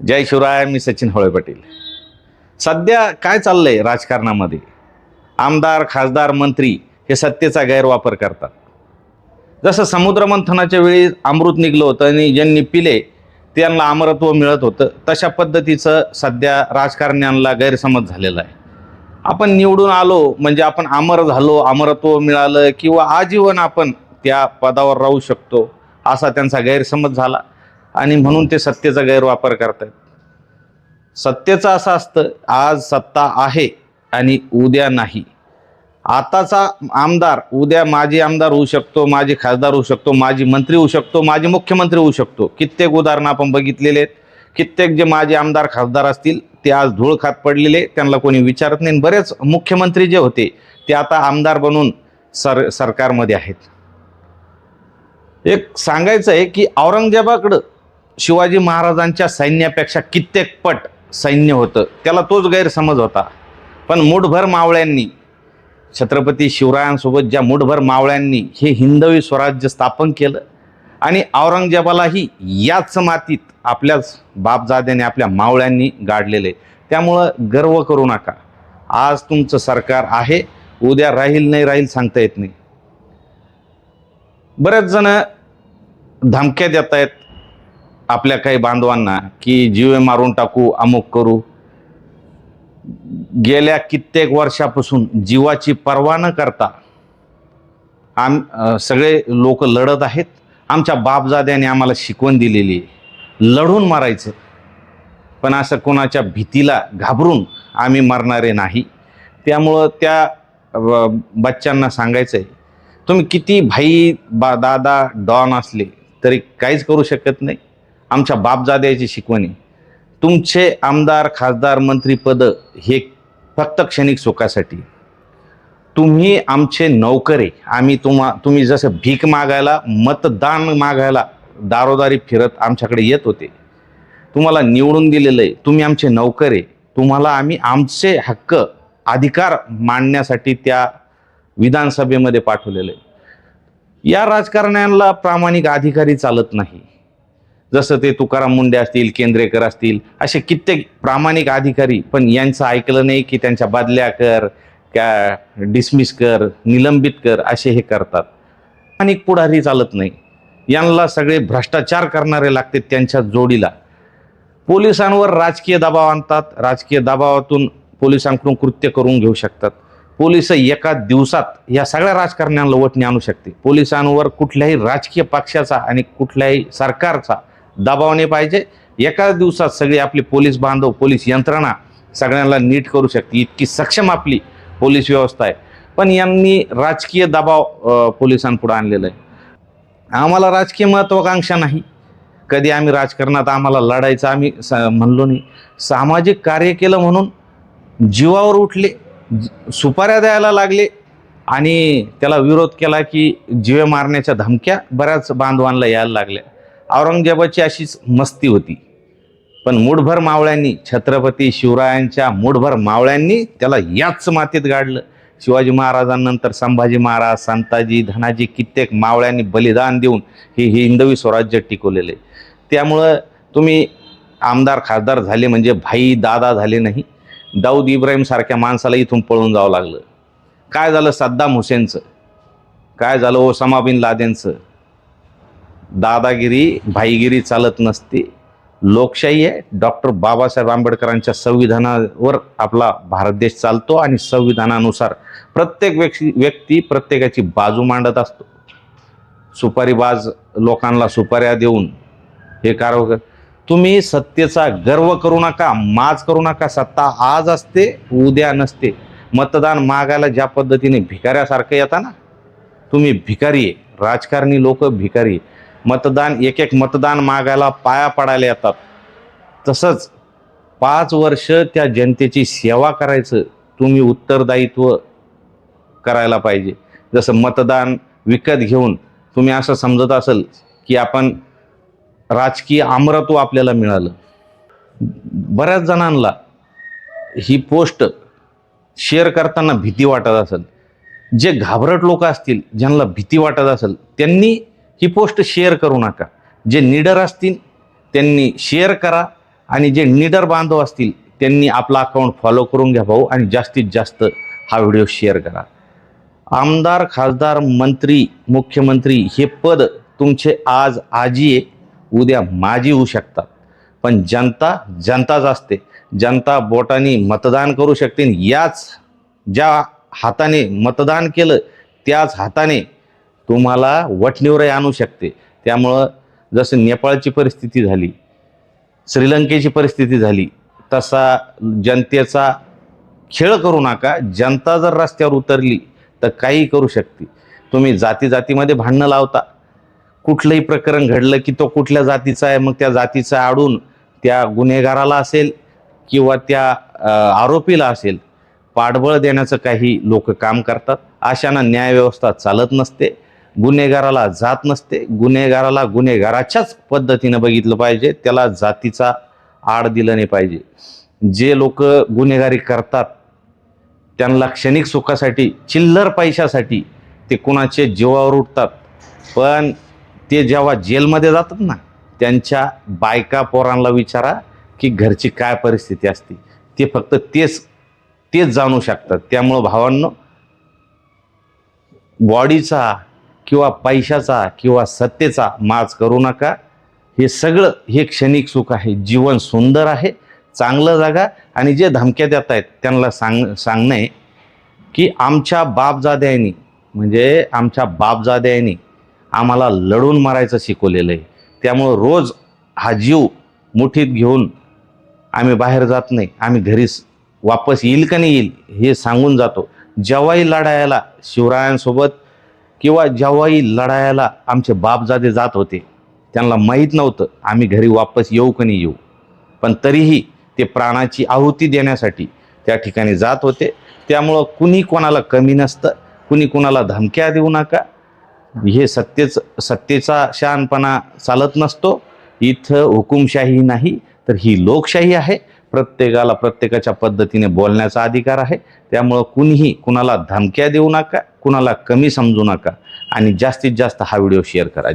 जय शिवराय मी सचिन होळे पाटील. सध्या काय चाललंय राजकारणामध्ये? आमदार खासदार मंत्री हे सत्तेचा गैरवापर करतात. जसं समुद्रमंथनाच्या वेळी अमृत निघलं होतं आणि ज्यांनी पिले त्यांना अमरत्व मिळत होतं तशा पद्धतीचं सध्या राजकारण्यांना गैरसमज झालेला आहे. आपण निवडून आलो म्हणजे आपण अमर झालो अमरत्व मिळालं किंवा आजीवन आपण त्या पदावर राहू शकतो असा त्यांचा गैरसमज झाला. आणि म्हणून ते सत्तेचा गैरवापर करतायत. सत्तेचं असं असतं आज सत्ता आहे आणि उद्या नाही. आताचा आमदार उद्या माजी आमदार होऊ शकतो माजी खासदार होऊ शकतो माजी मंत्री होऊ शकतो माजी मुख्यमंत्री होऊ शकतो. कित्येक उदाहरणं आपण बघितलेले आहेत. कित्येक जे माजी आमदार खासदार असतील ते आज धूळ खात पडलेले त्यांना कोणी विचारत नाही. बरेच मुख्यमंत्री जे होते ते आता आमदार बनून सर सरकारमध्ये आहेत. एक सांगायचं आहे की औरंगजेबाकडं शिवाजी महाराजांच्या सैन्यापेक्षा कित्येक पट सैन्य होतं. त्याला तोच गैरसमज होता. पण मुठभर मावळ्यांनी छत्रपती शिवरायांसोबत ज्या मुठभर मावळ्यांनी हे हिंदवी स्वराज्य स्थापन केलं आणि औरंगजेबालाही याच मातीत आपल्याच बापजाद्याने आपल्या मावळ्यांनी गाडलेले. त्यामुळं गर्व करू नका. आज तुमचं सरकार आहे उद्या राहील नाही राहील सांगता येत नाही. बरेच जण धमक्या देत आहेत आपल्या काही बांधवांना की जीवे मारून टाकू अमुक करू. गेल्या कित्येक वर्षापासून जीवाची पर्वा न करता आम सगळे लोक लढत आहेत. आमच्या बापजाद्याने आम्हाला शिकवण दिलेली आहे. लढून मारायचं. पण असं कोणाच्या भीतीला घाबरून आम्ही मरणारे नाही. त्यामुळं त्या बच्चांना सांगायचं आहे तुम्ही किती भाई बा दादा डॉन असले तरी काहीच करू शकत नाही. आमच्या बापजाद्याची शिकवणी. तुमचे आमदार खासदार मंत्रीपद हे फक्त क्षणिक सुखासाठी तुम्ही आमचे नौकरे आम्ही तुम्हा तुम्ही जसं भीक मागायला मतदान मागायला दारोदारी फिरत आमच्याकडे येत होते. तुम्हाला निवडून दिलेलं आहे. तुम्ही आमचे नौकरे तुम्हाला आम्ही आमचे हक्क अधिकार मांडण्यासाठी त्या विधानसभेमध्ये पाठवलेलं आहे. या राजकारण्यांना प्रामाणिक अधिकारी चालत नाही. जसं ते तुकाराम मुंडे असतील केंद्रेकर असतील असे कित्येक प्रामाणिक अधिकारी पण यांचं ऐकलं नाही की त्यांच्या बदल्या कर क्या डिसमिस कर निलंबित कर असे हे करतात. आणि पुढारी चालत नाही. यांना सगळे भ्रष्टाचार करणारे लागते त्यांच्या जोडीला. पोलिसांवर राजकीय दबाव आणतात. राजकीय दबावातून पोलिसांकडून कृत्य करून घेऊ शकतात. पोलीस एका दिवसात या सगळ्या राजकारण्यांना वटणी आणू शकते. पोलिसांवर कुठल्याही राजकीय पक्षाचा आणि कुठल्याही सरकारचा दबावणे पाहिजे. एकाच दिवसात सगळे आपले पोलीस बांधव पोलीस यंत्रणा सगळ्यांना नीट करू शकते. इतकी सक्षम आपली पोलीस व्यवस्था आहे. पण यांनी राजकीय दबाव पोलिसांपुढे आणलेला आहे. आम्हाला राजकीय महत्वाकांक्षा नाही. कधी आम्ही राजकारणात आम्हाला लढायचं आम्ही स म्हणलो नाही. सामाजिक कार्य केलं म्हणून जीवावर उठले सुपाऱ्या द्यायला लागले आणि त्याला विरोध केला की जीवे मारण्याच्या धमक्या बऱ्याच बांधवांना यायला लागल्या. औरंगजेबाची अशीच मस्ती होती. पण मुठभर मावळ्यांनी छत्रपती शिवरायांच्या मुठभर मावळ्यांनी त्याला याच मातीत गाडलं. शिवाजी महाराजांनंतर संभाजी महाराज संताजी धनाजी कित्येक मावळ्यांनी बलिदान देऊन हे हे हिंदवी स्वराज्य टिकवलेले. आहे. त्यामुळं तुम्ही आमदार खासदार झाले म्हणजे भाई दादा झाले नाही. दाऊद इब्राहिमसारख्या माणसाला इथून पळून जावं लागलं. काय झालं सद्दाम हुसेनचं? काय झालं ओसामा बिन लादेनचं? दादागिरी भाईगिरी चालत नसते. लोकशाही आहे. डॉक्टर बाबासाहेब आंबेडकरांच्या संविधानावर आपला भारत देश चालतो आणि संविधानानुसार प्रत्येक व्यक्ती व्यक्ती प्रत्येकाची बाजू मांडत असतो. सुपारीबाज लोकांना सुपाऱ्या देऊन हे कार. तुम्ही सत्तेचा गर्व करू नका माज करू नका. सत्ता आज असते उद्या नसते. मतदान मागायला ज्या पद्धतीने भिकाऱ्यासारखं येता ना तुम्ही भिकारी आहे. राजकारणी लोक भिकारी आहे. मतदान एक एक मतदान मागायला पाया पडायला येतात. तसंच पाच वर्ष त्या जनतेची सेवा करायचं तुम्ही उत्तरदायित्व करायला पाहिजे. जसं मतदान विकत घेऊन तुम्ही असं समजत असेल की आपण राजकीय अमरत्व आपल्याला मिळालं. बऱ्याच जणांना ही पोस्ट शेअर करताना भीती वाटत असेल. जे घाबरट लोक असतील ज्यांना भीती वाटत असेल त्यांनी ही पोस्ट शेअर करू नका. जे निडर असतील त्यांनी शेअर करा आणि जे निडर बांधव असतील त्यांनी आपला अकाउंट फॉलो करून घ्या भाऊ आणि जास्तीत जास्त हा व्हिडिओ शेअर करा. आमदार खासदार मंत्री मुख्यमंत्री हे पद तुमचे आज आजी आहे उद्या माझी होऊ शकतात. पण जनता जनताच असते. जनता बोटाने मतदान करू शकते याच ज्या हाताने मतदान केलं त्याच हाताने तुम्हाला वटणीवरही आणू शकते. त्यामुळं जसं नेपाळची परिस्थिती झाली श्रीलंकेची परिस्थिती झाली तसा जनतेचा खेळ करू नका. जनता जर रस्त्यावर उतरली तर काही करू शकते. तुम्ही जाती जातीमध्ये भांडणं लावता. कुठलंही प्रकरण घडलं की तो कुठल्या जातीचा आहे मग त्या जातीचा आडून त्या गुन्हेगाराला असेल किंवा त्या आरोपीला असेल पाठबळ देण्याचं काही लोक काम करतात. अशानं न्यायव्यवस्था चालत नसते. गुन्हेगाराला जात नसते. गुन्हेगाराला गुन्हेगाराच्याच पद्धतीनं बघितलं पाहिजे. त्याला जातीचा आड दिलं नाही पाहिजे. जे लोक गुन्हेगारी करतात त्यांना क्षणिक सुखासाठी चिल्लर पैशासाठी ते कुणाचे जीवावर उठतात पण ते जेव्हा जेलमध्ये जातात ना त्यांच्या बायका पोरांना विचारा की घरची काय परिस्थिती असते. ते फक्त तेच तेच जाणू शकतात. त्यामुळं भावांनो बॉडीचा किंवा पैशाचा किंवा सत्तेचा माज करू नका. हे सगळं हे क्षणिक सुख आहे. जीवन सुंदर आहे. चांगलं जागा आणि जे धमक्या देत आहेत त्यांना सांग सांगणं आहे की आमच्या बापजाद्यांनी म्हणजे आमच्या बापजाद्यांनी आम्हाला लढून मारायचं शिकवलेलं आहे. त्यामुळं रोज हा जीव मुठीत घेऊन आम्ही बाहेर जात नाही. आम्ही घरीच वापस येईल का नाही येईल हे सांगून जातो. जेव्हाही लढायला शिवरायांसोबत किंवा जेव्हाही लढायला आमचे बापजादे जात होते त्यांना माहीत नव्हतं आम्ही घरी वापस येऊ का नाही येऊ. पण तरीही ते प्राणाची आहुती देण्यासाठी त्या ठिकाणी जात होते. त्यामुळं कुणी कोणाला कमी नसतं कुणी कोणाला धमक्या देऊ नका. हे सत्तेच सत्तेचा शहाणपणा चालत नसतो. इथं हुकुमशाही नाही तर ही लोकशाही आहे. प्रत्येकाला प्रत्येकाच्या पद्धतीने बोलण्याचा अधिकार आहे. त्यामुळं कुणीही कुणाला धमक्या देऊ नका. कुणाला कमी समजू नका आणि जास्तीत जास्त हा व्हिडिओ शेअर करा.